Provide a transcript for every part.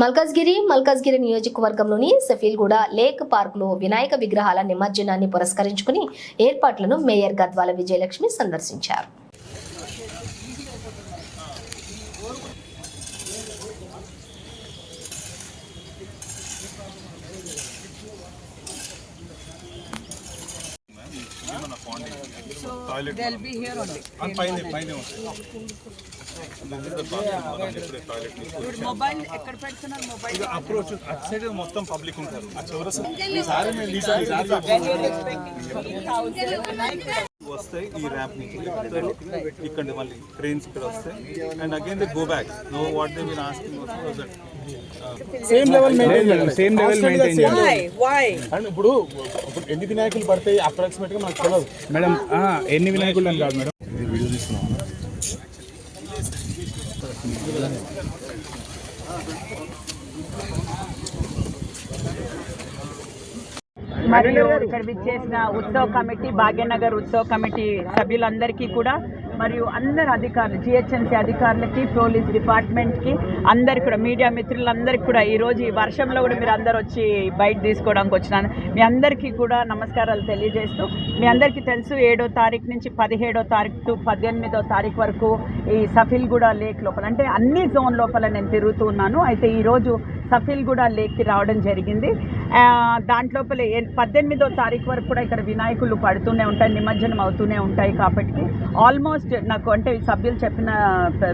మల్కాజ్గిరి మల్కాజ్గిరి నియోజకవర్గంలోని సఫీల్గూడ లేక్ పార్కులో వినాయక విగ్రహాల నిమజ్జనాన్ని పురస్కరించుకుని ఏర్పాట్లను మేయర్ గద్వాల విజయలక్ష్మి సందర్శించారు. Toilet They'll be here only. పైన పైన మొబైల్ ఎక్కడ పెడుతున్నారు మొబైల్ అప్రోచ్ అటు సైడ్ మొత్తం పబ్లిక్ ఉంటారు ఆ వస్తాయి ఈ ర్యాంప్ నుంచి. ఇక్కడ మళ్ళీ ట్రైన్స్ ఇక్కడ వస్తాయి. And again they go back know what they mean asking same level maintain same level maintain చేయాలి. వై వై అండ్ ఇప్పుడు ఇప్పుడు ఎన్ని వినాయకులు పడతాయి అప్రాక్సిమేట్గా మనకు తెలియదు మేడం ఆ, ఎన్ని వినాయకులు అని కాదు మేడం మరియు ఇక్కడ విచ్చేసిన ఉత్సవ కమిటీ భాగ్యనగర్ ఉత్సవ కమిటీ సభ్యులందరికీ కూడా మరియు అందరు అధికారులు జిహెచ్ఎంసీ అధికారులకి పోలీస్ డిపార్ట్మెంట్కి అందరికి కూడా మీడియా మిత్రులందరికీ కూడా ఈరోజు ఈ వర్షంలో కూడా మీరు అందరు వచ్చి బయట తీసుకోవడానికి వచ్చినాను. మీ అందరికీ కూడా నమస్కారాలు తెలియజేస్తూ మీ అందరికీ తెలుసు ఏడో తారీఖు నుంచి పదిహేడో తారీఖు టు పద్దెనిమిదో తారీఖు వరకు ఈ సఫిల్గూడ లేక్ లోపల అంటే అన్ని జోన్ లోపల నేను తిరుగుతూ ఉన్నాను. అయితే ఈరోజు సఫిల్గూడ లేక్కి రావడం జరిగింది. దాంట్లోపల ఏ- పద్దెనిమిదో తారీఖు వరకు కూడా ఇక్కడ వినాయకులు పడుతూనే ఉంటాయి నిమజ్జనం అవుతూనే ఉంటాయి కాబట్టి ఆల్మోస్ట్ నాకు అంటే సభ్యులు చెప్పిన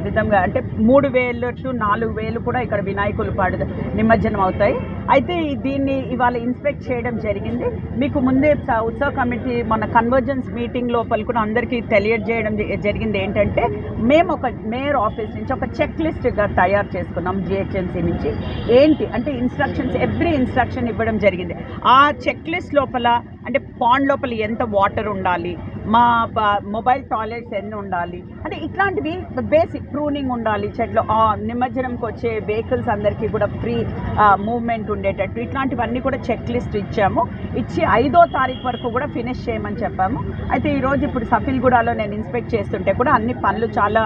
విధంగా అంటే మూడు వేలు టు నాలుగు వేలు కూడా ఇక్కడ వినాయకులు పడు నిమజ్జనం అవుతాయి. అయితే దీన్ని ఇవాళ ఇన్స్పెక్ట్ చేయడం జరిగింది. మీకు ముందే స- ఉత్సవ కమిటీ మన కన్వర్జెన్స్ మీటింగ్ లోపల కూడా అందరికీ తెలియజేయడం జ- జరిగింది ఏంటంటే మేము ఒక మేయర్ ఆఫీస్ నుంచి ఒక చెక్ లిస్ట్గా తయారు చేసుకున్నాం జిహెచ్ఎంసీ నుంచి. ఏంటి? అంటే ఇన్స్ట్రక్షన్స్ ఎవ్రీ ఇన్స్ట్రక్షన్ ఇవ్వడం జరిగింది. ఆ చెక్ లిస్ట్ లోపల అంటే పాండ్ లోపల ఎంత వాటర్ ఉండాలి? మా మొబైల్ టాయిలెట్స్ ఎన్ని ఉండాలి? అంటే ఇట్లాంటివి బేసిక్ ప్రూనింగ్ ఉండాలి చెట్లు. నిమజ్జనంకి వచ్చే వెహికల్స్ అందరికీ కూడా ఫ్రీ మూవ్మెంట్ ఉండేటట్టు. ఇట్లాంటివన్నీ కూడా చెక్ లిస్ట్ ఇచ్చాము. ఇచ్చి ఐదో తారీఖు వరకు కూడా ఫినిష్ చేయమని చెప్పాము. అయితే ఈరోజు ఇప్పుడు సఫిల్గూడలో నేను ఇన్స్పెక్ట్ చేస్తుంటే కూడా అన్ని పనులు చాలా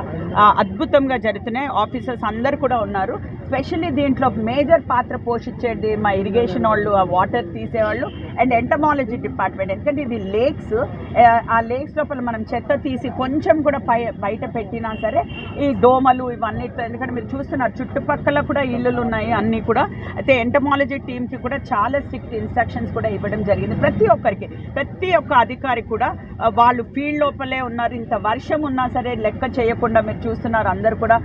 అద్భుతంగా జరుగుతున్నాయి. ఆఫీసర్స్ అందరు కూడా ఉన్నారు. స్పెషల్లీ దీంట్లో మేజర్ పాత్ర పోషించేది మా ఇరిగేషన్ వాళ్ళు ఆ వాటర్ తీసేవాళ్ళు అండ్ ఎంటమాలజీ డిపార్ట్మెంట్ ఎందుకంటే ఇది లేక్స్ ఆ లేక్స్ లోపల మనం చెత్త తీసి కొంచెం కూడా పై బయట పెట్టినా సరే ఈ దోమలు ఇవన్నీ ఎందుకంటే మీరు చూస్తున్నారు చుట్టుపక్కల కూడా ఇల్లులు ఉన్నాయి అన్నీ కూడా. అయితే ఎంటమాలజీ టీమ్కి కూడా చాలా స్ట్రిక్ట్ ఇన్స్ట్రక్షన్స్ కూడా ఇవ్వడం జరిగింది. ప్రతి ఒక్కరికి ప్రతి ఒక్క అధికారి కూడా వాళ్ళు ఫీల్డ్ లోపలే ఉన్నారు. ఇంత వర్షం ఉన్నా సరే లెక్క చేయకుండా మీరు చూస్తున్నారు. అందరు కూడా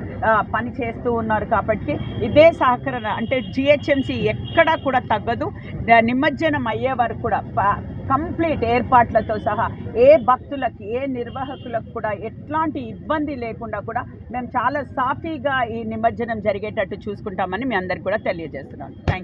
పని చేస్తూ ఉన్నారు కాబట్టి ఇదే సహకరణ. అంటే జిహెచ్ఎంసీ ఎక్కడా కూడా తగ్గదు. నిమజ్జనం అయ్యే వరకు కూడా కంప్లీట్ ఏర్పాట్లతో సహా ఏ భక్తులకి ఏ నిర్వాహకులకు కూడా ఎట్లాంటి ఇబ్బంది లేకుండా కూడా మేము చాలా సాఫీగా ఈ నిమజ్జనం జరిగేటట్టు చూసుకుంటామని మీ అందరికి కూడా తెలియజేస్తున్నాను. థ్యాంక్